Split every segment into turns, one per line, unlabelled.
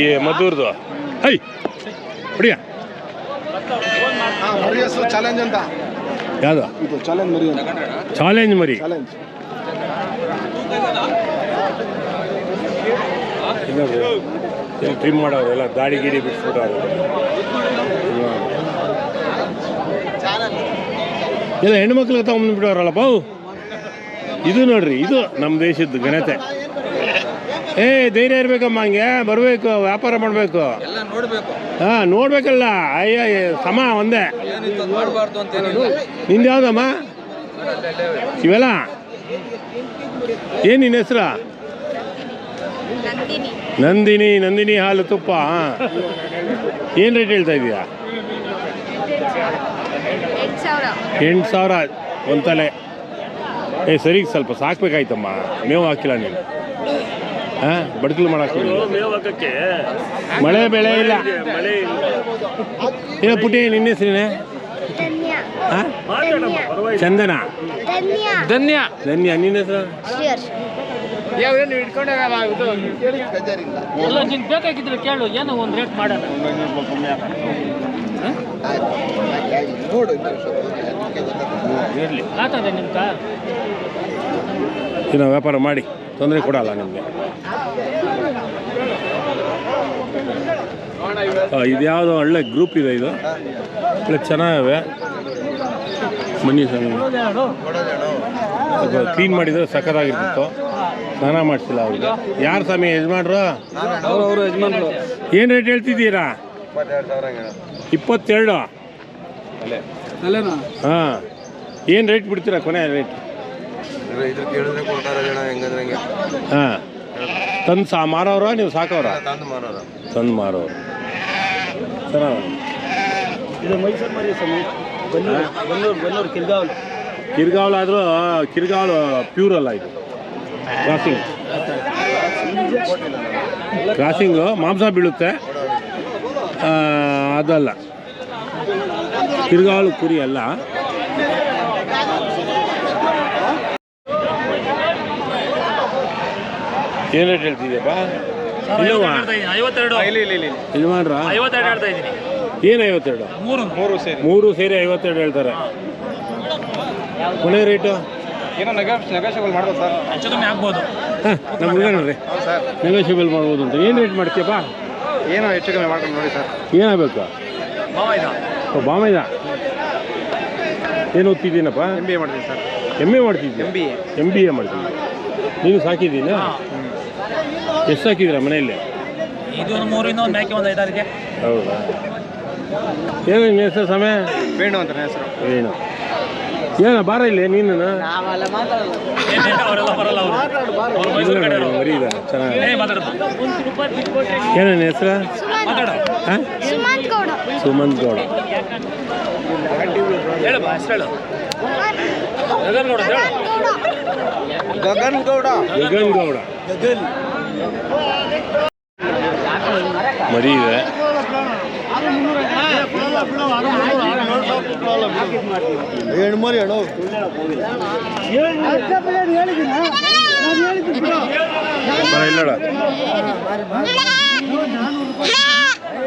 ಈ ಮದ್ದೂರ್ದು. High ಹೊಡಿಯ.
Challenge ಅಂತ.
ಯಾವುದು?
ಇದು ಚಾಲೆಂಜ್ ಮರಿ ಅಂತ.
ಚಾಲೆಂಜ್ ಮರಿ.
ಚಾಲೆಂಜ್
ಇಲ್ಲಿ ಟ್ರಿಮ್ ಮಾಡೋರು ಎಲ್ಲ ದಾಡಿ ಗಿಡಿ ಬಿಟ್ಬಿಟ್ಟವ್ರು ಎಲ್ಲ ಹೆಣ್ಮಕ್ಳಿಗೆ ತಗೊಂಡ್ಬಿಟ್ಟವ್ರಲ್ಲ ಬಾವು ಇದು ನೋಡ್ರಿ ಇದು ನಮ್ಮ ದೇಶದ ಘನತೆ. ಏ ಧೈರ್ಯ ಇರ್ಬೇಕಮ್ಮ ಹಂಗೆ. ಬರಬೇಕು ವ್ಯಾಪಾರ ಮಾಡಬೇಕು.
ಎಲ್ಲ ನೋಡ್ಬೇಕು.
ಹಾಂ ನೋಡ್ಬೇಕಲ್ಲ. ಅಯ್ಯ ಸಮ ಒಂದೇ.
ನಿಂದ ಅಂತ
ನಿಂದು ಯಾವ್ದಮ್ಮ? ಇವೆಲ್ಲ ಏನು ನಿನ್ನ ಹೆಸರು?
ನಂದಿನಿ.
ನಂದಿನಿ ಹಾಲು ತುಪ್ಪ ಏನು ರೇಟ್ ಹೇಳ್ತಾ ಇದೀಯಾ?
ಎಂಟು ಸಾವಿರ
ಒಂದ್ ತಲೆ. ಏ ಸರಿ ಸ್ವಲ್ಪ ಸಾಕ್ಬೇಕಾಯ್ತಮ್ಮ. ಮೇವು ಹಾಕಿಲ್ಲ ನೀನು. ಬಡ್ಕಲು ಮಾಡಕ್ಕೆ ಮಳೆ ಬೆಳೆ ಇಲ್ಲ. ಏ ಪುಟಿ ನಿನ್ನ ಹೆಸರೇನೆ?
ಧನ್ಯ.
ಹಾಂ?
ಧನ್ಯ.
ಚಂದನ?
ಧನ್ಯ.
ಧನ್ಯ. ಧನ್ಯ ನಿನ್ನ ಹೆಸರು?
ನಿಂಗೆ ಬೇಕಾಗಿದ್ರೆ ಕೇಳು ಏನೋ ಒಂದು ರೇಟ್ ಮಾಡೋಣ
ಇರ್ಲಿ.
ಆತದೆ ನಿಮ್ಗ?
ಇನ್ನು ವ್ಯಾಪಾರ ಮಾಡಿ ತೊಂದರೆ ಕೊಡಲ್ಲ ನಿಮಗೆ. ಇದು ಯಾವುದೋ ಒಳ್ಳೆ ಗ್ರೂಪ್ ಇದೆ ಇದು. ಒಳ್ಳೆ ಚೆನ್ನಾಗಿವೆ. ಮನಿ ಸ್ವಾಮಿ ಕ್ಲೀನ್ ಮಾಡಿದರೆ ಸಖತ್ತಾಗಿರ್ತಿತ್ತು. ಸ್ನಾನ ಮಾಡಿಸಿಲ್ಲ ಅವ್ರಿಗೆ. ಯಾರು ಸ್ವಾಮಿ ಯಜಮಾನ್ರು?
ಅವರು ಯಜಮಾನ್ರು.
ಏನು ರೇಟ್ ಹೇಳ್ತಿದ್ದೀರಾ? ಇಪ್ಪತ್ತೆರಡು. ಹಾಂ. ಏನು ರೇಟ್ ಬಿಡ್ತೀರಾ ಕೊನೆ ರೇಟ್
ಇದ್ರ ಕೇಳಿದ್ರೆ ಕೊಡ್ತಾರೆ ಜನ ಹೆಂಗಂದ್ರೆ ಹಂಗೆ.
ಹಾಂ. ತಂದು ಸಾ ಮಾರೋರ ನೀವು ಸಾಕೋರ?
ತಂದು ಮಾರೋರು.
ತಂದು ಮಾರೋರು. ಚೆನ್ನಾಗಿ
ಇದು ಮೈಸೂರು ಮರಿ ಸ್ವಾಮಿ. ಬನ್ನೂರು ಬನ್ನೂರು ಬನ್ನೂರು ಕಿರ್ಗಾವಲು.
ಕಿರ್ಗಾವಲು ಆದರೂ ಕಿರ್ಗಾವಲು ಪ್ಯೂರ್ ಅಲ್ಲ ಇದು. ಕ್ರಾಸಿಂಗ್ ಕ್ರಾಸಿಂಗು ಮಾಂಸ ಬೀಳುತ್ತೆ. ಅದಲ್ಲ. ಕಿರ್ಗಾವಲು ಕುರಿ ಅಲ್ಲ. ಏನು ರೇಟ್ ಹೇಳ್ತಿದ್ಯಪ್ಪ? ಇಲ್ಲವಾ
ಐವತ್ತೆರಡು
ಮಾಡ್ರಾ?
ಐವತ್ತೆರಡು ಹೇಳ್ತಾ ಇದ್ದೀನಿ.
ಏನು ಐವತ್ತೆರಡು?
ಮೂರು. ಮೂರು ಸೇರಿ.
ಮೂರು ಸೇರಿ ಐವತ್ತೆರಡು ಹೇಳ್ತಾರೆ. ಕೊನೆ ರೇಟು
ಏನೋ ನೆಗೋಶ್ ನೆಗೋಷಿಯಬಲ್ ಮಾಡ್ಬೋದು ಸರ್.
ಹೆಚ್ಚು ಕಮ್ಮಿ ಆಗ್ಬೋದು.
ಹಾಂ ನಮ್ಮ ಹುಡುಗ ನೋಡ್ರಿ.
ಸರ್.
ನೆಗೋಷಿಯಬಲ್ ಮಾಡ್ಬೋದು ಅಂತ. ಏನು ರೇಟ್ ಮಾಡ್ತೀಯಪ್ಪ?
ಏನೋ ಹೆಚ್ಚು ಕಮ್ಮಿ ಮಾಡ್ಕೊಂಡು ನೋಡಿ ಸರ್.
ಏನಾಗಬೇಕು? ಬಾಮೈದ ಏನು ಓದ್ತಿದ್ದೀನಪ್ಪ?
ಎಂ ಬಿ ಎ ಮಾಡ್ತೀನಿ ಸರ್.
ಎಂ ಎ ಮಾಡ್ತಿದ್ದೆ
M B A
M B A ಮಾಡ್ತಿದ್ದೆ ನೀನು ಸಾಕಿದ್ದೀನ? ಎಷ್ಟು ಹಾಕಿದ್ರ ಮನೆಯಲ್ಲಿ?
ಇದು ಒಂದು ಮೂರಿಂದ ಒಂದು ಒಂದು ಐದಾರಿಗೆ.
ಹೌದಾ? ಏನು ಹೆಸರು ಸಮಯ
ವೇಣು ಅಂತ ಹೆಸರು.
ಏನು ಏನ ಬಾರ ಇಲ್ಲಿ ನೀನು
ಅವರೆಲ್ಲ ಬರಲ್ಲ ಅವರು. ಅವ್ರು ಮೈಸೂರು ಕಡೆ
ಮರಿ ಇದೆ ಚೆನ್ನಾಗಿ.
ಏ ಮಾತಾಡೋದು.
ಏನು ಹೆಸರು?
ಮಾತಾಡೋ.
ಹಾಂ
ಸುಮಂತ್ ಗೌಡ.
ಗಗನ್ ಗೌಡ.
ಗಗನ್ ಗೌಡ.
ಗಗನ್. ಗೌಡ
ಗಗನ್ ಗೌಡ ಮರಿ ಇದೆ
ಹೆಣ್ಮರಿ ಅಣ್ಣ
ಬರ ಇಲ್ಲಡ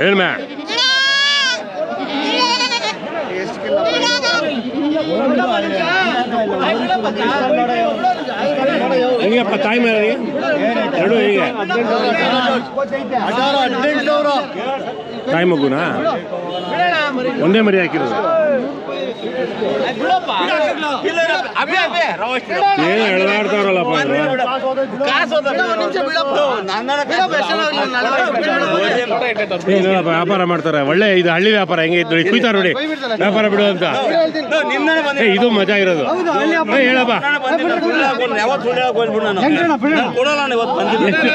ಹೇಳ್ಮ್ಯಾ ಹೆಂಗಪ್ಪ ತಾಯಿ ಮೇಲೆ ಎರಡು ಹೇಗೆ ತಾಯಿ ಮಗುನಾ? ಒಂದೇ ಮರಿ ಹಾಕಿರೋದು. ಏನು ಎಳೆದಾಡ್ತಾರಲ್ಲಪ್ಪ ಏನಪ್ಪ ವ್ಯಾಪಾರ ಮಾಡ್ತಾರೆ. ಒಳ್ಳೆ ಇದು ಹಳ್ಳಿ ವ್ಯಾಪಾರ ಹೆಂಗೆ ನೋಡಿ, ಕುಯ್ತಾರ ನೋಡಿ. ವ್ಯಾಪಾರ ಬಿಡು ಅಂತ. ಇದು ಮಜಾ ಇರೋದು. ಹೇಳಪ್ಪ. ಎಷ್ಟು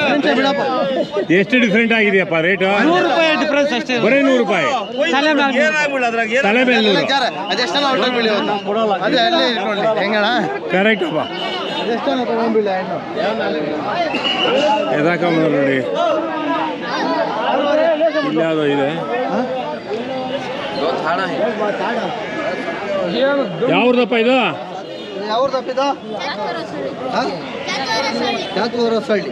ಎಷ್ಟು ಡಿಫ್ರೆಂಟ್ ಆಗಿದೆಯಪ್ಪ ರೇಟು ಬರೀ ನೂರು ರೂಪಾಯಿ. ತಲೆ ಮೇಲೆ ನೂರು.
ಅದೆಷ್ಟನ ಹೊಟ್ಟೋಗ್ಬಿಡಿ ಅದೇ ಅಲ್ಲೇ ಇಟ್ಕೊಳ್ಳಿ ಹೆಂಗಣ
ಕರೆಕ್ಟ್ ಅಪ್ಪ.
ಅದೆಷ್ಟನ ತಗೊಂಡ್ಬಿಡಿ ಹೆಣ್ಣು
ಎದಾಕಮ್ಮ ನೋಡಿ. ಇಲ್ಲಾವುದೋ ಇದೆ. ಯಾವ್ದಪ್ಪ ಇದು?
ಯಾವ್ದು ತಪ್ಪಿದ ಸಳ್ಳಿ.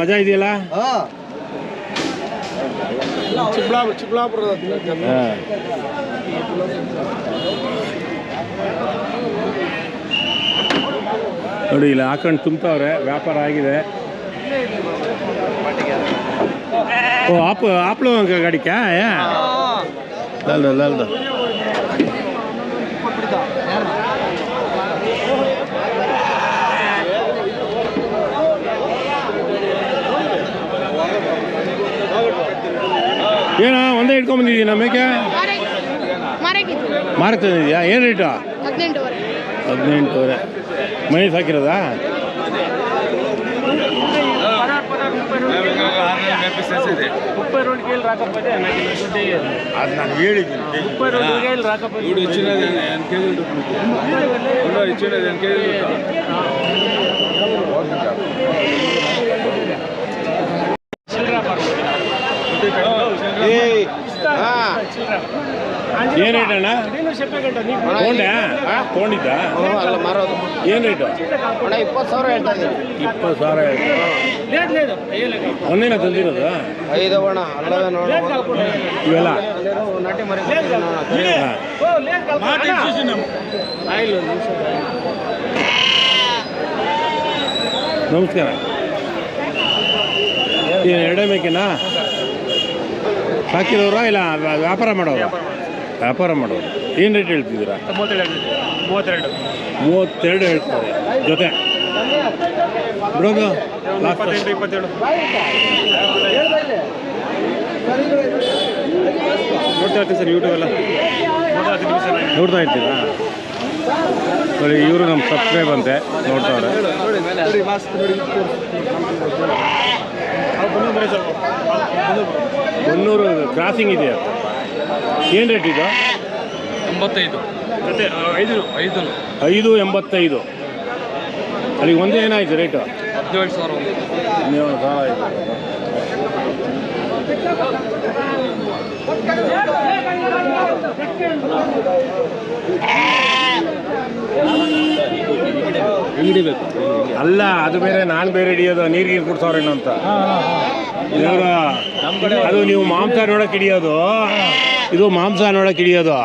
ಮಜಾ ಇದೆಯಲ್ಲ?
ಹಾ.
ಚಿಕ್ಕಬಳ್ಳಾಪುರ ಚಿಕ್ಕಬಳ್ಳಾಪುರದ
ಹಾಂ. ನೋಡಿ ಇಲ್ಲ ಹಾಕೊಂಡು ತುಂಬ್ತಾವ್ರೆ. ವ್ಯಾಪಾರ ಆಗಿದೆ. ಓ ಆಪ್ ಆಪ್ಲು ಗಾಡಿ ಕ್ಯಾ ಯಾ ಲಲ್ದ ಲಲ್ದ ಏನೋ ಒಂದೇ ಇಟ್ಕೊಂಬಂದಿದ್ದೀನ ಮೇಕೆ? ಮಾರಕ್ ತಂದಿದ್ಯಾ ಏನು ರೇಟು
ಹದಿನೆಂಟು
ಹದಿನೆಂಟುವರೆ. ಮನೆ ಸಾಕಿರೋದಾ
ಇದೆ ಉಪ್ಪ ರೋಡ್ಗೆ ರಾಕಪ್ಪ ಇದೆ ನಾನು ಹೇಳಿದ್ದೀನಿ.
ಉಪ್ಪ ರೋಡ್ಗೆ ರಾಕಪ್ಪ
ಇವರು ಹೆಚ್ಚಿನದು ಎನ್ ಕೆ ಜಿ
ಏನ್ ರೇಟ್ ಅಣ್ಣ? ತಗೊಂಡೆ ತಗೊಂಡಿದ್ದ
ಅಲ್ಲ ಮಾರೋದು.
ಏನ್ ರೇಟು
ಅಣ್ಣ ಇಪ್ಪತ್ತು ಸಾವಿರ ಹೇಳ್ತಾ ಇದ್ದೀನಿ.
ಇಪ್ಪತ್ತು ಸಾವಿರ ಮೊನ್ನೆನ ತಂದಿರೋದು?
ಐದು ಅಣ್ಣ ಅಲ್ಲವೇ
ಇವೆಲ್ಲ? ನಮಸ್ಕಾರ. ಏನು ಎರಡೇ ಬೇಕೇನಾ ಸಾಕಿದವ್ರಾ ಇಲ್ಲ ವ್ಯಾ- ವ್ಯಾಪಾರ ಮಾಡೋರು. ವ್ಯಾಪಾರ ಮಾಡೋರು. ಏನು ರೇಟ್ ಹೇಳ್ತಿದ್ದೀರಾ?
ಮೂವತ್ತೆರಡು. ಮೂವತ್ತೆರಡು
ಹೇಳ್ತಾರೆ. ಜೊತೆ. ಬಿಡೋದು
ಇಪ್ಪತ್ತೇಳು. ನೋಡ್ತಾ ಇರ್ತೀವಿ ಸರ್ ಯೂಟ್ಯೂಬೆಲ್ಲ ನೋಡ್ತಾ
ನೋಡ್ತಾ ಇರ್ತೀರಾ? ನೋಡಿ ಇವರು ನಮ್ಮ ಸಬ್ಸ್ಕ್ರೈಬ್ ಅಂತೆ ನೋಡ್ತಾವ್ರೆ. ಮುನ್ನೂರು ಕ್ರಾಸಿಂಗ್ ಇದೆ ಏನು ರೇಟ್ ಇದು?
ಎಂಬತ್ತೈದು. ಜೊತೆ ಐದು? ಐದು.
ಐದು ಎಂಬತ್ತೈದು. ಅಲ್ಲಿಗೆ ಒಂದೇ ಏನಾಯ್ತು ರೇಟು
ಹದಿನೇಳು ಸಾವಿರ
ಹದಿನೇಳು ಸಾವಿರ ಆಯಿತು. ಅಲ್ಲ, ಅದು ಬೇರೆ, ನಾನು ಬೇರೆ ಹಿಡಿಯೋದು, ನೀರು ಗೀರು ಕುಡ್ಸೋರೇನು ಅಂತ. ಅದು ನೀವು ಮಾಂಸ ನೋಡಕ್ ಹಿಡಿಯೋದು, ಇದು ಮಾಂಸ ನೋಡಕ್ ಹಿಡಿಯೋದು.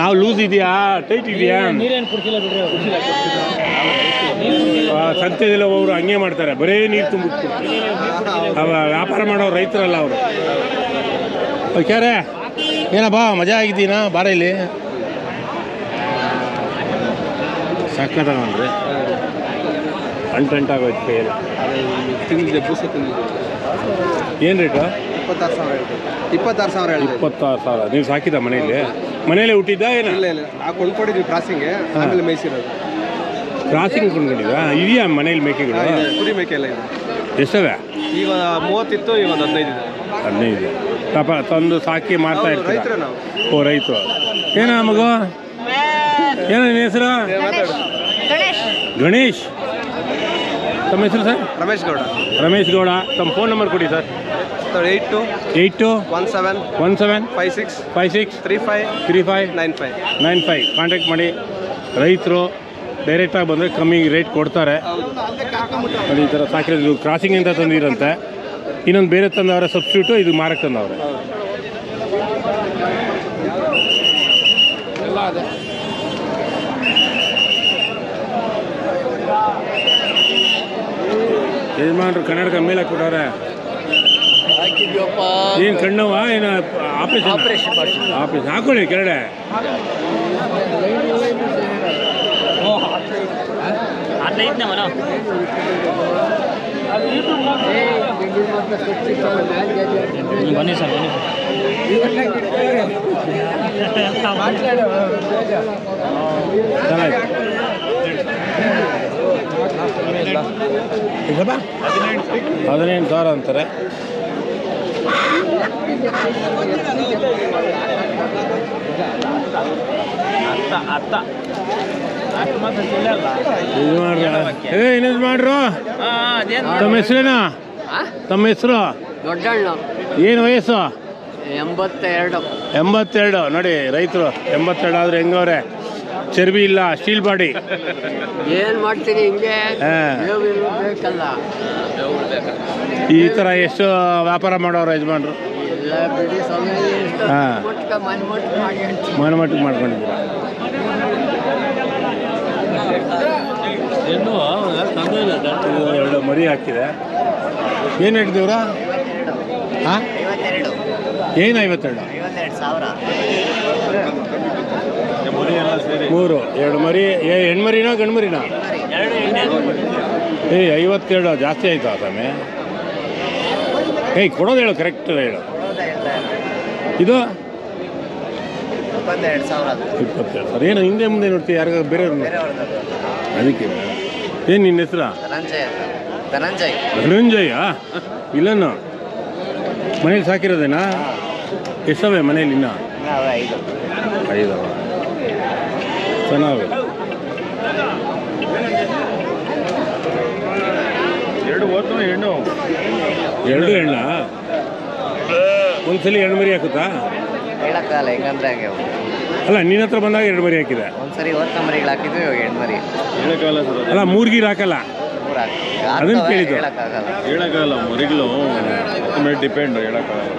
ನಾವು ಲೂಸ್ ಇದೆಯಾ? ಟೈಟ್ ಇದೆಯಾ?
ನೀರೇನು ಕುಡ್ಸಿಲ್ಲ ಬಿಡ್ರಿ
ಆ, ಸಂತೆದೆಲ್ಲ ಅವರು ಹಂಗೆ ಮಾಡ್ತಾರೆ. ಬರೀ ನೀರು ತುಂಬಿಟ್ಟು. ವ್ಯಾಪಾರ ಮಾಡೋ ರೈತರಲ್ಲ ಅವರು. ಕ್ಯಾರೆ? ಏನಪ್ಪ ಮಜಾ ಆಗಿದ್ದೀನಾ? ಬಾರ ಇಲ್ಲಿ. ಸಕ್ಕತ್ತಾಗನ್ರಿ ಅಂಟಂಟಾಗೋಯ್ತು ಕೈಯಲ್ಲಿ.
ತಿಂದಿದ್ದೆ ಬೂಸ ತಿಂದಿದ್ದೆ.
ಏನು ರೇಟು?
ಇಪ್ಪತ್ತಾರು ಸಾವಿರ ಇಪ್ಪತ್ತಾರು ಸಾವಿರ
ಇಪ್ಪತ್ತಾರು ಸಾವಿರ. ನೀವು ಸಾಕಿದ್ದ ಮನೆಯಲ್ಲಿ? ಮನೇಲೆ ಹುಟ್ಟಿದ್ದ ಏನು?
ಇಲ್ಲ ಇಲ್ಲ. ನಾವು ಕೊಂಡ್ಕೊಂಡಿದ್ವಿ ಕ್ರಾಸಿಂಗ್ಗೆ ಆಮೇಲೆ ಮೇಯ್ಸಿರೋದು
ಕ್ರಾಸಿಂಗ್ ಕೊಂಡ್ಕೊಂಡಿದ್ದ ಇದೆಯಾ ಮನೇಲಿ ಮೇಕೆಗಳು.
ಕುರಿ ಮೇಕೆ ಎಲ್ಲ ಇದೆ.
ಎಷ್ಟವೆ?
ಈಗ ಮೂವತ್ತಿತ್ತು ಈಗ ಒಂದು ಹದಿನೈದು ಇದೆ.
ಹದಿನೈದು ಪಾಪ ತಂದು ಸಾಕಿ ಮಾರ್ತಾ
ಇರ್ತೀವಿ
ಇರ್ತೀರ?
ರೈತರೇ ನಾವು.
ಓ ರೈತರು. ಏನ ಮಗು? ಏನ ನಿನ್ನ ಹೆಸರು?
ಮಾತಾಡು
ಗಣೇಶ್.
ಗಣೇಶ್. ತಮ್ಮ ಹೆಸರು ಸರ್?
ರಮೇಶ್ ಗೌಡ.
ರಮೇಶ್ ಗೌಡ. ತಮ್ಮ ಫೋನ್ ನಂಬರ್ ಕೊಡಿ sir
eight two
eight two
one seven
one seven
five six
five six
three five
three five
nine five.
Nine five. Contact ಮಾಡಿ. ರೈತರು ಡೈರೆಕ್ಟಾಗಿ ಬಂದರೆ ಕಮ್ಮಿ ರೇಟ್ ಕೊಡ್ತಾರೆ. ಅದು ಈ ಥರ ಸಾಕಿರೋದು ಕ್ರಾಸಿಂಗ್ ಅಂತ ತಂದಿರಂತೆ. ಇನ್ನೊಂದು ಬೇರೆ ತಂದವ್ರೆ ಸಬ್ಸ್ಟ್ಯೂಟು ಇದು ಮಾರಕ್ಕೆ ತಂದವ್ರೆ. ಯಜಮಾನ್ರು ಕನ್ನಡಕ ಮೇಲೆ ಕೊಟ್ಟವ್ರೆ. ಏನು ಕಣ್ಣವ ಏನು ಆಪರೇಷನ್ ಆಪರೇಷನ್ ಹಾಕೊಳ್ಳಿ ಕೆರಡೆ
ಪ್ರಯತ್ನವಲ್ಲ ಬನ್ನಿ
ಸರ್ ಬನ್ನಿ ಹದಿನೆಂಟು ಸಾವಿರ ಅಂತಾರೆ.
ಅತ್ತ ಅತ್ತ
ಇದು ಮಾಡ್ರಿ ಏ ಇನ್ನೊಂದು ಮಾಡ್ರು? ತಮ್ಮ ಹೆಸರೇನ? ತಮ್ಮ ಹೆಸರು?
ದೊಡ್ಡಣ್ಣ
ಏನು ವಯಸ್ಸು?
ಎಂಬತ್ತೆರಡು.
ಎಂಬತ್ತೆರಡು ನೋಡಿ ರೈತರು ಎಂಬತ್ತೆರಡು ಆದ್ರೆ ಹೆಂಗವ್ರೆ? ಚರ್ಬಿ ಇಲ್ಲ ಸ್ಟೀಲ್ ಬಾಡಿ
ಏನ್ ಮಾಡ್ತೀನಿ ಹಿಂಗೆ ಬೇಕಲ್ಲ
ಈ ತರ ಎಷ್ಟು ವ್ಯಾಪಾರ ಮಾಡೋರು ಯಜಮಾನ್ರು?
ಮನೆ ಮುಟ್ಕ ಮಾಡಿ
ಇದು ಎರಡು ಮರಿ ಹಾಕಿದೆ. ಏನು ಹಿಡ್ದೇವ್ರ ಹಾಂ ಏನು ಐವತ್ತೆರಡು? ಮೂರು ಎರಡು ಮರಿ. ಏ ಹೆಣ್ಮರಿನಾ ಗಂಡು ಮರಿನಾ ಏಯ್ ಐವತ್ತೆರಡು ಜಾಸ್ತಿ ಆಯ್ತು ಸ್ವಾಮಿ? ಏಯ್ ಕೊಡೋದು ಹೇಳು ಕರೆಕ್ಟ್ ಹೇಳು. ಇದು?
ಇಪ್ಪತ್ತೆರಡು ಸಾವಿರ
ಏನು ಹಿಂದೆ ಮುಂದೆ ನೋಡ್ತೀವಿ ಯಾರಿಗಾದ್ರು ಬೇರೆ ಅದಕ್ಕೆ. ಏನು ನಿನ್ನ ಹೆಸರ?
ಧನಂಜಯ ಧನಂಜಯ್.
ಧನಂಜಯ ಇಲ್ಲನ ಮನೇಲಿ ಸಾಕಿರೋದೇನಾ? ಎಷ್ಟವೆ ಮನೇಲಿ ಇನ್ನ?
ಐದು.
ಐದು. ಚೆನ್ನಾಗಿ
ಎರಡು ಓದ್ತು ಹೆಣ್ಣು.
ಎರಡು ಹೆಣ್ಣ? ಒಂದ್ಸಲಿ ಹೆಣ್ಣು ಮರಿ ಹಾಕುತ್ತಾ?
ಹೇಳಕ್ಕಾಗಲ್ಲ ಹೆಂಗಂದ್ರೆ ಹಂಗೆ.
ಅಲ್ಲ ನಿನ್ನ ಹತ್ರ ಬಂದಾಗ ಎರಡು ಮರಿ ಹಾಕಿದೆ.
ಒಂದ್ಸರಿ ಒಂದ್ ಮರಿಗಳು ಹಾಕಿದ್ವಿ ಇವಾಗ ಮರಿ.
ಹೇಳಕ್ಕಾಗಲ್ಲ ಸರ್
ಅಲ್ಲ ಮೂರ್ಗಿರ್ ಹಾಕಲ್ಲ.
ಮೂರ್ ಹಾಕಿ
ಅದನ್ನ ಕೇಳಿದ್ದು.
ಹೇಳಕ್ಕಾಗಲ್ಲ.
ಹೇಳಕ್ಕಾಗಲ್ಲ ಮರಿಗಳು ಡಿಪೆಂಡ್ ಹೇಳಕ್ಕಾಗಲ್ಲ.